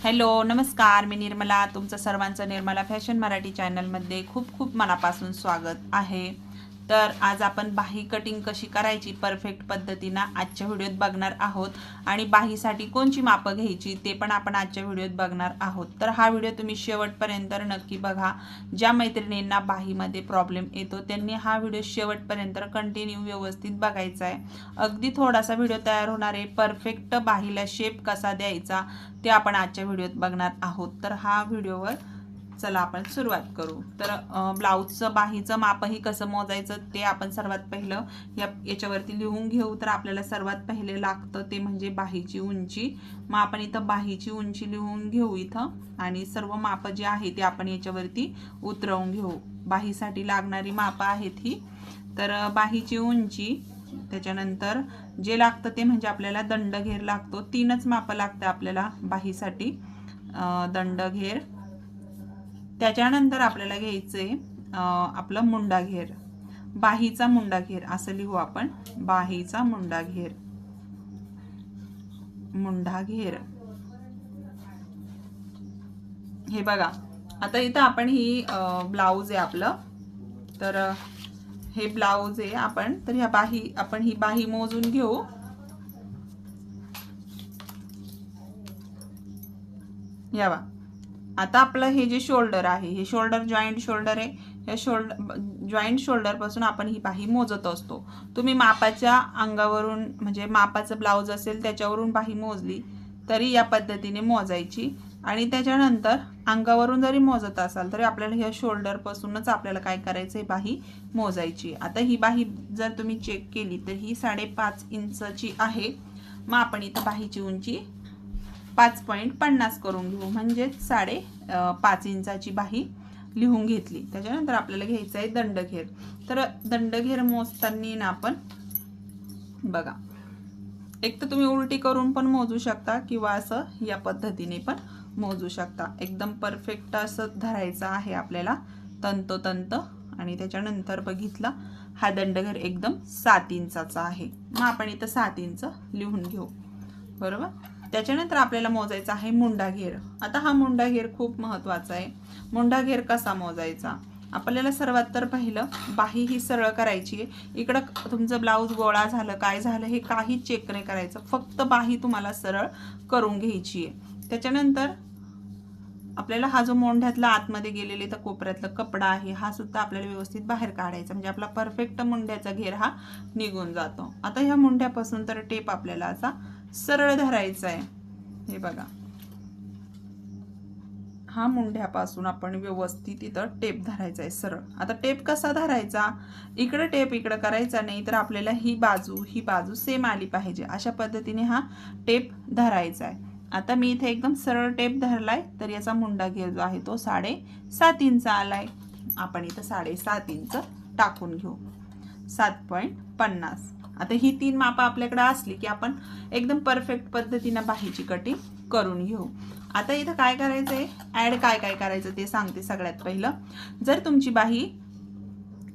Hello नमस्कार मी निर्मला. तुमचं सर्वांचं निर्मला फॅशन मराठी चॅनलमध्ये खूप खूप मनापासून स्वागत आहे. तर आज आपण बाही कटिंग कशी करायची परफेक्ट पद्धतीनं आजच्या व्हिडिओत बघणार आहोत. आणि बाहीसाठी कोणची मापं घ्यायची ते पण आपण आजच्या व्हिडिओत बघणार आहोत. तर हा व्हिडिओ तुम्ही शेवटपर्यंत नक्की बघा. ज्या मैत्रिणींना बाहीमध्ये प्रॉब्लेम येतो त्यांनी हा व्हिडिओ शेवटपर्यंत कंटिन्यू व्यवस्थित बघायचा आहे. अगदी थोडासा व्हिडिओ तयार होणार आहे. परफेक्ट बाहीला शेप कसा द्यायचा ते आपण आजच्या व्हिडिओत बघणार आहोत. तर हा व्हिडिओवर चला आपण सुरुवात करू. तर ब्लाऊजचं बाहीचं मापही कसं मोजायचं ते आपण सर्वात पहिलं या याच्यावरती लिहून घेऊ. तर आपल्याला सर्वात पहिले लागतं ते म्हणजे बाहीची उंची. मग आपण इथं बाहीची उंची लिहून घेऊ इथं. आणि सर्व मापं जे आहे ते आपण याच्यावरती उतरवून घेऊ. बाहीसाठी लागणारी मापं आहेत ही. तर बाहीची उंची त्याच्यानंतर जे लागतं ते म्हणजे आपल्याला दंडघेर लागतो. तीनच मापं लागतं आपल्याला बाहीसाठी. दंडघेर त्याच्यानंतर आपल्याला घ्यायचं आहे आपलं मुंडा घेर बाहीचा मुंडा घेर असं लिहू आपण. बाहीचा मुंडा घेर मुंडा घेर हे बघा आता इथं आपण ही ब्लाऊज आहे आपलं. तर हे ब्लाऊज आहे आपण. तर ह्या बाही आपण ही बाही मोजून घेऊ. यावा आता आपलं हे जे शोल्डर आहे हे शोल्डर जॉईंट शोल्डर आहे या शोल्डर जॉईंट शोल्डरपासून आपण ही बाही मोजत असतो. तुम्ही मापाच्या अंगावरून म्हणजे मापाचं ब्लाऊज असेल त्याच्यावरून बाही मोजली तरी या पद्धतीने मोजायची. आणि त्याच्यानंतर अंगावरून जरी मोजत असाल तरी आपल्याला ह्या शोल्डरपासूनच आपल्याला काय करायचं आहे? बाही मोजायची. आता ही बाही जर तुम्ही चेक केली तर ही साडेपाच इंचची आहे. मग आपण इथं बाहीची उंची पाच पॉईंट पन्नास करून घेऊ. म्हणजेच साडे पाच इंचाची बाही लिहून घेतली. त्याच्यानंतर आपल्याला घ्यायचं आहे दंडघेर. तर दंडघेर मोजताना ना आपण बघा एक तर तुम्ही उलटी करून पण मोजू शकता किंवा असं या पद्धतीने पण मोजू शकता. एकदम परफेक्ट असं धरायचं आहे आपल्याला तंतोतंत. आणि त्याच्यानंतर बघितलं हा दंडघर एकदम सात इंचाचा आहे. मग आपण इथं सात इंच लिहून घेऊ. बरोबर? त्याच्यानंतर आपल्याला मोजायचा आहे मुंडा घेर आता हा मुंडा घेर खूप महत्त्वाचा आहे. मुंडा घेर कसा मोजायचा? आपल्याला सर्वात तर पहिलं बाही ही सरळ करायची आहे. इकडं तुमचं ब्लाऊज गोळा झालं काय झालं हे काही चेक नाही करायचं. फक्त बाही तुम्हाला सरळ करून घ्यायची आहे. त्याच्यानंतर आपल्याला हा जो मोंढ्यातला आतमध्ये गेलेले तर कोपऱ्यातला कपडा आहे हा सुद्धा आपल्याला व्यवस्थित बाहेर काढायचा. म्हणजे आपला परफेक्ट मुंड्याचा घेर हा निघून जातो. आता ह्या मुंड्यापासून तर टेप आपल्याला असा सरळ धरायचा आहे हे बघा. हा मुंढ्यापासून आपण व्यवस्थित इथं टेप धरायचा आहे सरळ. आता टेप कसा धरायचा? इकडं टेप इकडं करायचा नाही तर आपल्याला ही बाजू ही बाजू सेम आली पाहिजे. अशा पद्धतीने हा टेप धरायचा आहे आता मी इथे एकदम सरळ टेप धरलाय तर याचा मुंडा घेर जो आहे तो साडे सात इंच आलाय. आपण इथं साडेसात इंच टाकून घेऊ. सात पॉईंट पन्नास. आता ही तीन मापं आपल्याकडे असली की आपण एकदम परफेक्ट पद्धतीनं बाहीची कटिंग करून घेऊ. आता इथं काय करायचं आहे ॲड काय काय करायचं ते सांगते सगळ्यात पहिलं. जर तुमची बाही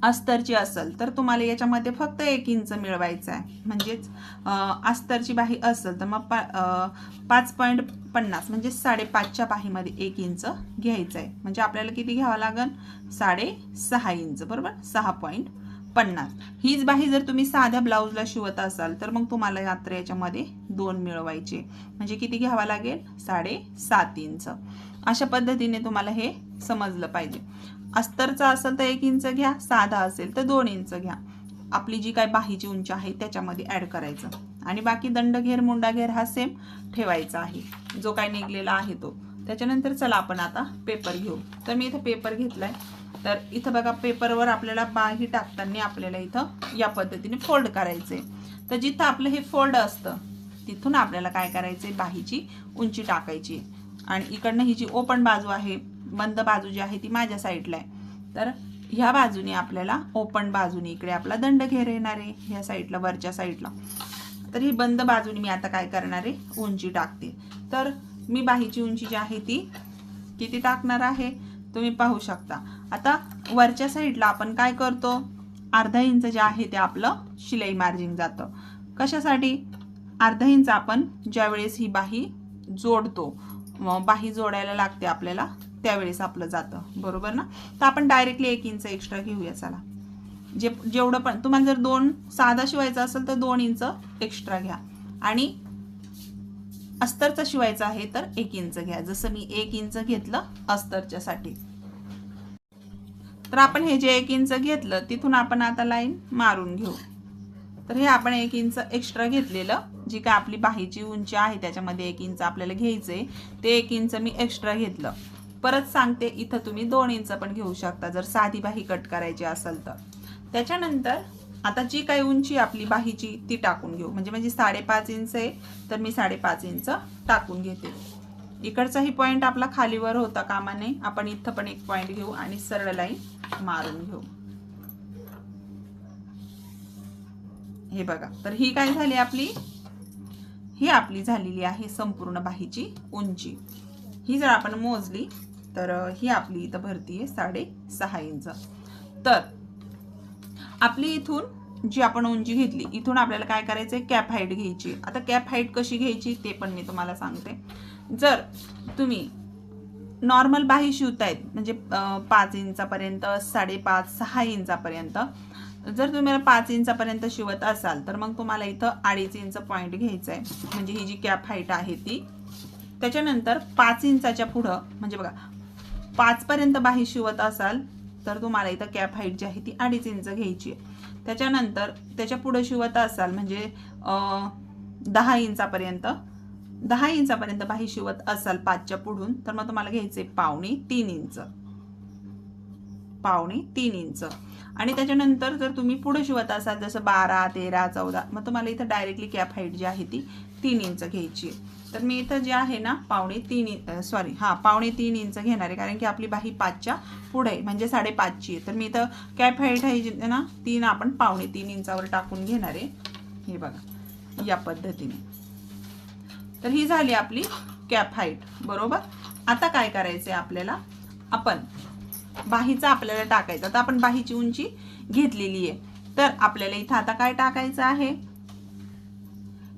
अस्तरची असेल तर तुम्हाला याच्यामध्ये फक्त एक इंच मिळवायचं आहे म्हणजेच अस्तरची बाही असेल तर मग पा पाच पॉईंट पन्नास म्हणजे साडेपाचच्या बाहीमध्ये एक इंच घ्यायचं आहे म्हणजे आपल्याला किती घ्यावं लागेल साडे सहा इंच बरोबर? सहा पॉईंट पन्नास. हीच बाही जर तुम्ही साध्या ब्लाऊजला शिवत असाल तर मग तुम्हाला मात्र याच्यामध्ये दोन मिळवायचे. म्हणजे किती घ्यावा लागेल? साडे सात इंच. अशा पद्धतीने तुम्हाला हे समजलं पाहिजे. अस्तरचा असेल तर एक इंच घ्या साधा असेल तर दोन इंच घ्या. आपली जी काय बाहीची उंची आहे त्याच्यामध्ये ॲड करायचं. आणि बाकी दंडघेर मुंडाघेर हा सेम ठेवायचा आहे. जो काय निघलेला आहे तो. त्याच्यानंतर चला आपण आता पेपर घेऊ. तर मी इथं पेपर घेतलाय. तर इथं बघा पेपरवर आपल्याला बाही टाकताना आपल्याला इथं या पद्धतीने फोल्ड करायचे तर जिथं आपलं हे फोल्ड असतं तिथून आपल्याला काय करायचंय? बाहीची उंची टाकायची. आणि इकडनं ही जी ओपन बाजू आहे बंद बाजू जी आहे ती माझ्या साईडला आहे. तर ह्या बाजूने आपल्याला ओपन बाजूने इकडे आपला दंड घेर येणार आहे ह्या साईडला वरच्या साईडला तर ही बंद बाजूने मी आता काय करणार आहे? उंची टाकते. तर मी बाहीची उंची जी आहे ती किती टाकणार आहे? तुम्ही पाहू शकता. आता वरच्या साईडला आपण काय करतो? अर्धा इंच जे आहे ते आपलं शिलाई मार्जिन जातं. कशासाठी? अर्धा इंच आपण ज्यावेळेस ही बाही जोडतो बाही जोडायला लागते आपल्याला त्यावेळेस आपलं जातं. बरोबर ना? तर आपण डायरेक्टली एक इंच एक्स्ट्रा घेऊया चला. जे जेवढं पण तुम्हाला जर दोन साधा शिवायचा असेल तर दोन इंच एक्स्ट्रा घ्या. आणि अस्तरचा शिवायचा आहे तर एक इंच घ्या. जसं मी एक इंच घेतलं अस्तरच्यासाठी. तर आपण हे जे एक इंच घेतलं तिथून आपण आता लाईन मारून घेऊ. तर हे आपण एक इंच एक्स्ट्रा घेतलेलं जी काय आपली बाहीची उंची आहे त्याच्यामध्ये एक इंच आपल्याला घ्यायचंय ते एक इंच मी एक्स्ट्रा घेतलं. परत सांगते इथं तुम्ही दोन इंच पण घेऊ शकता जर साधी बाही कट करायची असेल तर. त्याच्यानंतर आता जी काही उंची आपली बाहीची ती टाकून घेऊ. म्हणजे म्हणजे साडेपाच इंच आहे तर मी साडेपाच इंच टाकून घेते. इकडचाही पॉईंट आपला खालीवर होता कामाने. आपण इथं पण एक पॉईंट घेऊ आणि सरळ लाईन मारून घेऊ. हे बघा. तर ही काय झाली आपली? ही आपली झालेली आहे संपूर्ण बाहीची उंची. ही जर आपण मोजली तर ही आपली इथं भरती आहे साडे सहा इंच. तर आपली इथून जी आपण उंची घेतली इथून आपल्याला काय करायचं आहे कॅप हाईट घ्यायची. आता कॅप हाईट कशी घ्यायची ते पण मी तुम्हाला सांगते. जर तुम्ही नॉर्मल बाही शिवतायत म्हणजे पाच इंचापर्यंत साडेपाच सहा इंचापर्यंत जर तुम्ही पाच इंचापर्यंत शिवत असाल तर मग तुम्हाला इथं अडीच इंच पॉईंट घ्यायचा आहे म्हणजे ही जी कॅप हाईट आहे ती. त्याच्यानंतर पाच इंचाच्या पुढं म्हणजे बघा पाचपर्यंत बाही शिवत असाल तर तुम्हाला इथं कॅप हाईट जी आहे ती अडीच इंच घ्यायची आहे. त्याच्यानंतर त्याच्या पुढं शिवत असाल म्हणजे दहा इंचापर्यंत दहा इंचापर्यंत बाही शिवत असाल पाचच्या पुढून तर मग तुम्हाला घ्यायचे पावणे तीन इंच. पावणे तीन इंच. आणि त्याच्यानंतर जर तुम्ही पुढे शिवत असाल जसं बारा तेरा चौदा मग तुम्हाला इथं डायरेक्टली कॅप हाईट जी आहे ती तीन इंच घ्यायची आहे. तर मी इथं जे आहे ना पावणे तीन सॉरी हां पावणे तीन इंच घेणार आहे कारण की आपली बाही पाचच्या पुढे आहे म्हणजे साडेपाचची आहे. तर मी इथं कॅप हाईट आहे जी ना तीन आपण पावणे तीन इंचावर टाकून घेणार आहे. हे बघा या पद्धतीने. तर ही झाली आपली कॅप हाईट बरोबर? आता काय करायचं आहे आपल्याला? आपण बाहीचा आपल्याला टाकायचा. तर आपण बाहीची उंची घेतलेली आहे. तर आपल्याला इथं आता काय टाकायचं आहे?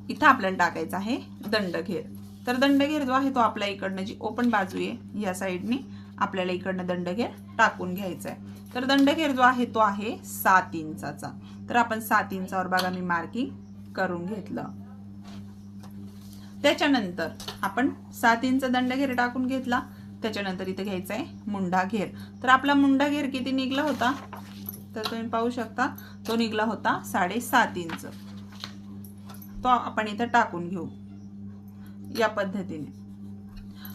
इथं आपल्याला टाकायचं आहे दंडघेर. तर दंडघेर जो आहे तो आपल्या इकडनं जी ओपन बाजू आहे या साईडने आपल्याला इकडनं दंडघेर टाकून घ्यायचा आहे तर दंडघेर जो आहे तो आहे सात इंचाचा. तर आपण सात इंचावर बघा मी मार्किंग करून घेतलं. त्याच्यानंतर आपण सात इंच दंडघेर टाकून घेतला. त्याच्यानंतर इथे घ्यायचा आहे मुंडा घेर. तर आपला मुंडा घेर किती निघला होता? तर तुम्ही पाहू शकता तो निघला होता साडेसात इंच. तो आपण इथं टाकून घेऊ. या पद्धतीने.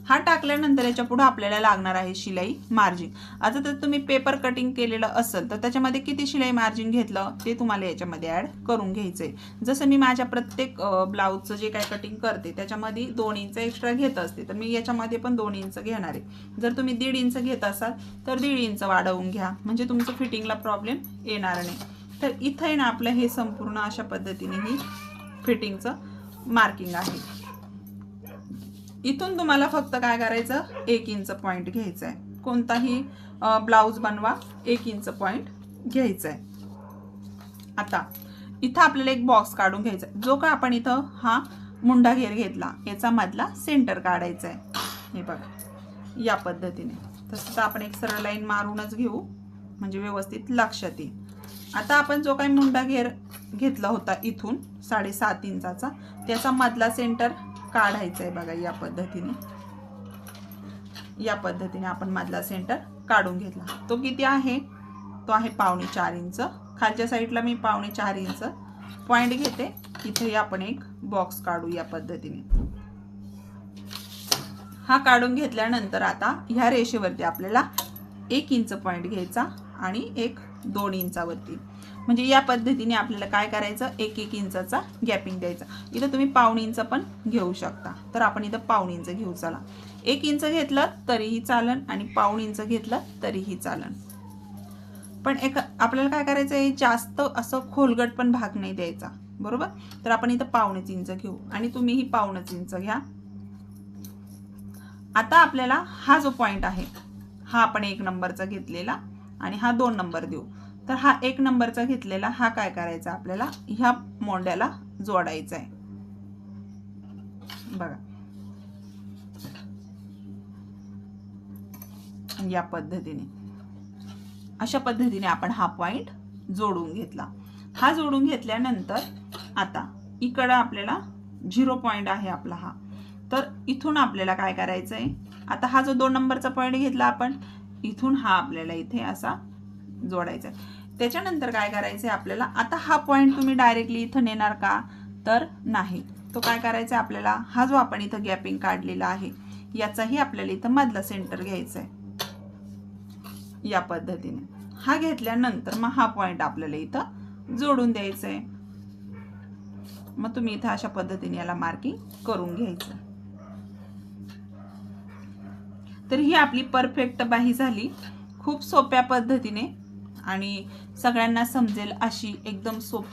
हा टाकल्यानंतर याच्यापुढे आपल्याला लागणार आहे शिलाई मार्जिन. आता तर तुम्ही पेपर कटिंग केलेलं असेल तर त्याच्यामध्ये किती शिलाई मार्जिन घेतलं ते तुम्हाला याच्यामध्ये ॲड करून घ्यायचं आहे जसं मी माझ्या प्रत्येक ब्लाऊजचं जे काय कटिंग करते त्याच्यामध्ये दोन इंच एक्स्ट्रा घेत असते तर मी याच्यामध्ये पण दोन इंच घेणार आहे. जर तुम्ही दीड इंच घेत असाल तर दीड इंच वाढवून घ्या. म्हणजे तुमचं फिटिंगला प्रॉब्लेम येणार नाही. तर इथं आहे ना आपलं हे संपूर्ण अशा पद्धतीने ही फिटिंगचं मार्किंग आहे. इथून तुम्हाला फक्त काय करायचं? एक इंच पॉईंट घ्यायचा आहे कोणताही ब्लाऊज बनवा एक इंच पॉईंट घ्यायचा आहे आता इथं आपल्याला एक बॉक्स काढून घ्यायचा आहे जो का आपण इथं हा मुंडा घेर घेतला याचा मधला सेंटर काढायचा आहे हे बघा या पद्धतीने. तसं तर आपण एक सरळ लाईन मारूनच घेऊ. म्हणजे व्यवस्थित लक्षात येईल. आता आपण जो काही मुंडा घेर घेतला होता इथून साडेसात इंचाचा त्याचा मधला सेंटर काढायचा आहे बघा या पद्धतीने. या पद्धतीने आपण मधला सेंटर काढून घेतला. तो किती आहे? तो आहे पावणे चार इंच. खालच्या साईडला मी पावणे चार इंच. पॉईंट घेते. इथे आपण एक बॉक्स काढू या पद्धतीने. हा काढून घेतल्यानंतर आता ह्या रेषेवरती आपल्याला एक इंच पॉईंट घ्यायचा आणि एक दोन इंचावरती. म्हणजे या पद्धतीने आपल्याला काय करायचं? एक एक इंचाचा गॅपिंग द्यायचा. इथं तुम्ही पाऊण इंच पण घेऊ शकता. तर आपण इथं पाऊण इंच घेऊ चला. एक इंच घेतलं तरीही चालन आणि पाऊण इंच घेतलं तरीही चालन. पण एक आपल्याला काय करायचं? आहे जास्त असं खोलगट पण भाग नाही द्यायचा. बरोबर? तर आपण इथं पावणेच इंच घेऊ. आणि तुम्हीही पावणेच इंच घ्या. आता आपल्याला हा जो पॉइंट आहे हा आपण एक नंबरचा घेतलेला आणि हा दोन नंबर देऊ. तर हा एक नंबरचा घेतलेला हा काय करायचा आपल्याला? ह्या मोंड्याला जोडायचा आहे. बघा. या पद्धतीने. अशा पद्धतीने आपण हा पॉइंट जोडून घेतला. हा जोडून घेतल्यानंतर आता इकडं आपल्याला झिरो पॉइंट आहे आपला हा. तर इथून आपल्याला काय करायचं आहे आता हा जो दोन नंबरचा पॉईंट घेतला आपण इथून हा आपल्याला इथे असा जोडायचा आहे त्याच्यानंतर काय करायचं आहे आपल्याला? आता हा पॉईंट तुम्ही डायरेक्टली इथं नेणार का? तर नाही. तो काय करायचा आहे आपल्याला? हा जो आपण इथं गॅपिंग काढलेला आहे याचाही आपल्याला इथं मधला सेंटर घ्यायचा आहे या पद्धतीने. हा घेतल्यानंतर मग हा पॉईंट आपल्याला इथं जोडून द्यायचा आहे मग तुम्ही इथं अशा पद्धतीने याला मार्किंग करून घ्यायचं. तर ही आपली परफेक्ट बाही झाली. खूप सोप्या पद्धतीने आणि सगळ्यांना समजेल अशी एकदम सोप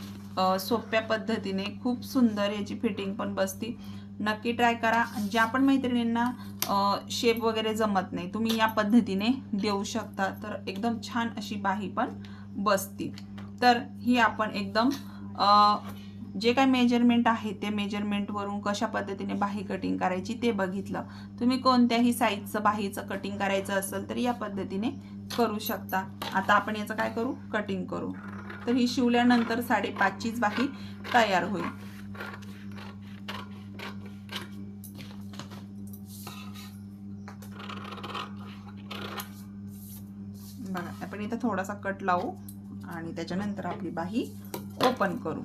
सोप्या पद्धतीने खूप सुंदर याची फिटिंग पण बसती. नक्की ट्राय करा. ज्या पण मैत्रिणींना शेप वगैरे जमत नाही तुम्ही या पद्धतीने देऊ शकता. तर एकदम छान अशी बाही पण बसती. तर ही आपण एकदम जे काय मेजरमेंट आहे ते मेजरमेंटवरून कशा पद्धतीने बाही कटिंग करायची ते बघितलं. तुम्ही कोणत्याही साईजचं बाहीचं कटिंग करायचं असेल तर या पद्धतीने करू शकता. आता आपण याचं काय करू? कटिंग करू. तर ही शिवल्यानंतर साडेपाचचीच बाही तयार होईल. बघा आपण इथं थोडासा कट लावू आणि त्याच्यानंतर आपली बाही ओपन करू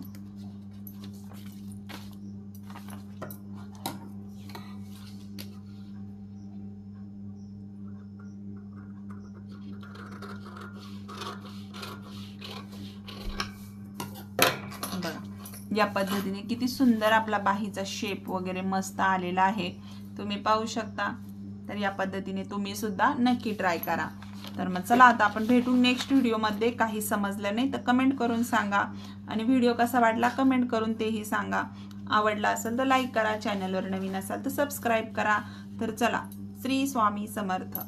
बघा या पद्धतीने किती सुंदर आपला बाहीचा शेप वगैरे मस्त आलेला आहे. तुम्ही पाहू शकता. तर या पद्धतीने तुम्ही सुद्धा नक्की ट्राय करा. तर मग चला आता आपण भेटू नेक्स्ट व्हिडिओमध्ये काही समजलं नाही तर कमेंट करून सांगा. आणि व्हिडिओ कसा वाटला कमेंट करून तेही सांगा. आवडला असेल तर लाईक करा. चॅनलवर नवीन असाल तर सबस्क्राईब करा. तर चला श्री स्वामी समर्थ.